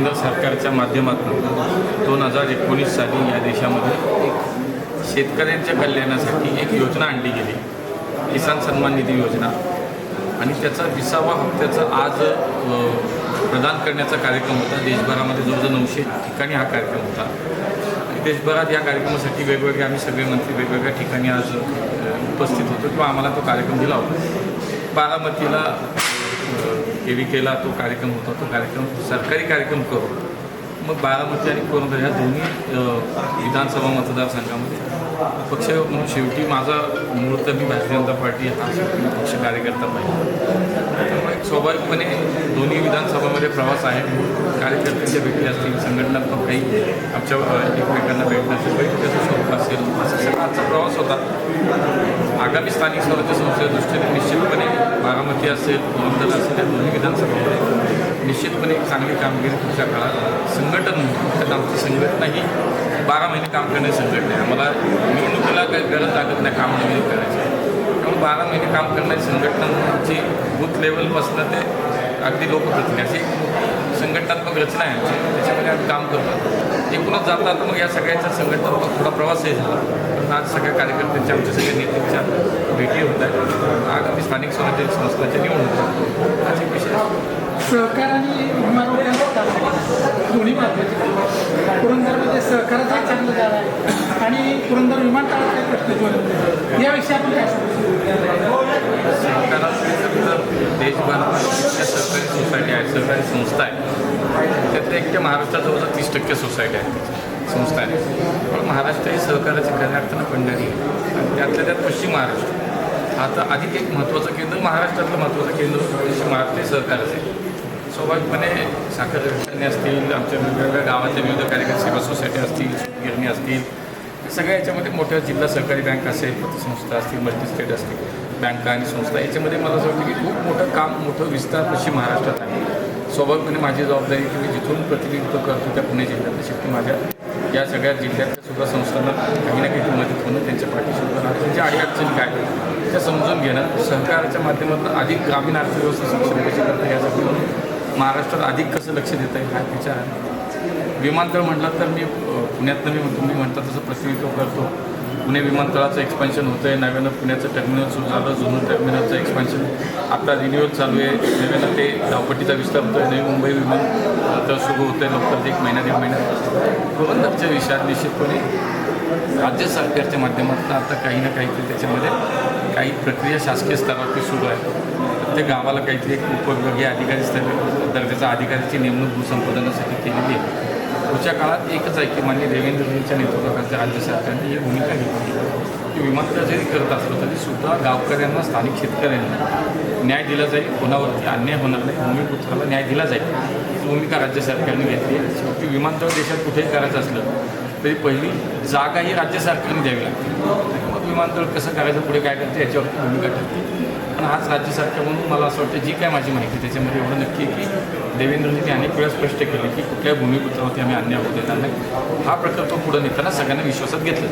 केंद्र सरकारच्या माध्यमातून दोन हजार एकोणीस साली या देशामध्ये एक शेतकऱ्यांच्या कल्याणासाठी एक योजना आणली गेली. किसान सन्मान निधी योजना. आणि त्याचा विसावा हप्त्याचा आज प्रदान करण्याचा कार्यक्रम होता. देशभरामध्ये जवळजवळ नऊशे ठिकाणी हा कार्यक्रम होता. देशभरात या कार्यक्रमासाठी वेगवेगळे आम्ही सगळे मंत्री वेगवेगळ्या ठिकाणी आज उपस्थित होतो किंवा आम्हाला तो कार्यक्रम दिला होता. बारामतीला केला तो कार्यक्रम होता तो कार्यक्रम सरकारी कार्यक्रम करू. मग बारामती आणि पुरंदर ह्या दोन्ही विधानसभा मतदारसंघामध्ये पक्ष म्हणून शेवटी माझा मूळ तर मी भारतीय जनता पार्टी हा शेवटी पक्ष कार्यकर्ता पाहिजे त्यामुळे स्वाभाविकपणे दोन्ही विधानसभामध्ये प्रवास आहे. कार्यकर्त्यांच्या भेटी असतील संघटनात्मक काही आमच्या अ, एकमेकांना भेटण्याचं बैठकीचं स्वरूप असेल असा सगळा आजचा प्रवास होता. आगामी स्थानिक स्वराज्य संस्थेच्या दृष्टीने निश्चितपणे बारामती असेल पुरंदर असेल या दोन्ही विधानसभेमध्ये निश्चितपणे एक चांगली कामगिरी पुढच्या काळात संघटन म्हणून आमची संघटना ही बारा महिने काम करण्याची संघटना आहे. आम्हाला निवडणुकीला काही गरज लागत नाही काम नवीन करायचं. त्यामुळे बारा महिने काम करण्याची संघटना आमची बूथ लेवलपासून ते अगदी लोकप्रतिनिधी अशी संघटनात्मक रचना आहे आमची त्याच्यामध्ये आम्ही काम करतो. एकूणच जाता मग या सगळ्याच्या संघटनात्मक थोडा प्रवासही झाला. पण आज सगळ्या कार्यकर्त्यांच्या आमच्या सगळ्या नेत्यांच्या भेटी होत आहेत. आगामी स्थानिक स्वराज्य संस्थांच्या निवडणूक हाच एक विषय. सहकार आणि दोन्ही महत्त्वाचे पुरंदरमध्ये सहकाराचं चांगलं जागा आहे. आणि पुरंदर विमानतळाचा प्रश्न याविषयी आपण काय सांगू? देशभर देशभरात सहकारी सोसायटी आहेत सहकारी संस्था आहेत. त्यातल्या एकट्या महाराष्ट्रात जवळजवळ तीस टक्के सोसायटी आहेत संस्था आहेत. पण महाराष्ट्र ही सहकार्याची खऱ्या अर्थानं पंढरी आहे. आणि त्यातल्या त्यात पश्चिम महाराष्ट्र. आता अधिक एक महत्त्वाचं केंद्र महाराष्ट्रातलं महत्त्वाचं केंद्र म्हणजे पश्चिम महाराष्ट्र हे सहकारच आहे. स्वाभाविकपणे साखर कारखाने असतील आमच्या वेगवेगळ्या गावाच्या विविध कार्यक्रम सेवा सोसायटी असतील गिरणी असतील सगळ्या याच्यामध्ये मोठ्या जिल्हा सहकारी बँक असेल पतसंस्था असतील मल्टीस्टेट असतील बँका आणि संस्था याच्यामध्ये मला असं वाटतं की खूप मोठं काम मोठं विस्तार पश्चिम महाराष्ट्रात आहे. स्वाभाविकपणे माझी जबाबदारी की मी जिथून प्रतिनिधित्व करतो त्या पुणे जिल्ह्यात शेवटी माझ्या या सगळ्या जिल्ह्यातल्या सुद्धा संस्थांना काही ना काही मदत होणं त्यांच्या पाठीशी उभं राहणं त्यांच्या अडीअडचणी काय त्या समजून घेणं सहकाराच्या माध्यमातून अधिक ग्रामीण अर्थव्यवस्था सक्षम कशी करता यासाठी म्हणून महाराष्ट्रात अधिक कसं लक्ष देता येईल हा विचार आहे. विमानतळ म्हटलं तर मी पुण्यातनं मी तुम्ही म्हणता तसं प्रतिनिधित्व करतो पुणे विमानतळाचं एक्सपान्शन होतं आहे नव्यानं पुण्याचं टर्मिनल सुरू झालं जुनं टर्मिनलचं एक्सपान्शन आता रिन्युअल चालू आहे. नव्यानं ते धावपट्टीचा विस्तार होतो आहे नवी मुंबई विमानतळ सुरू होतं आहे लवकरच एक महिना दीड महिन्यात. पुरंदरच्या विषयात निश्चितपणे राज्य सरकारच्या माध्यमातून आता काही ना काहीतरी त्याच्यामध्ये काही प्रक्रिया शासकीय स्तरावरती सुरू आहे. प्रत्येक गावाला काहीतरी एक उपविभागीय अधिकारी स्तर दर्जाचा अधिकाऱ्याची नेमणूक भूसंपादनासाठी केलेली आहे. पुढच्या काळात एकच आहे की माननीय देवेंद्रजींच्या नेतृत्वाखालच्या राज्य सरकारने ही भूमिका घेतली. की विमानतळ जरी करत असलं तरीसुद्धा गावकऱ्यांना स्थानिक शेतकऱ्यांना न्याय दिला जाईल. कोणावरती अन्याय होणार नाही. भूमिपुत्राला न्याय दिला जाईल. ही भूमिका राज्य सरकारने घेतली आहे. शेवटी विमानतळ देशात कुठेही करायचं असलं तरी पहिली जागा ही राज्य सरकारने द्यावी लागते. मग विमानतळ कसं करायचं पुढे काय करायचं याच्यावरती भूमिका ठरते. पण आज राज्य सरकार म्हणून मला असं वाटतं जी काय माझी माहिती त्याच्यामध्ये एवढं नक्की आहे की देवेंद्रजींनी अनेक वेळा स्पष्ट केले की कुठल्या भूमिपुत्रावरती आम्ही अन्याय होऊ देणार नाही. हा प्रकल्प पुढे नेताना सगळ्यांना विश्वासात घेतला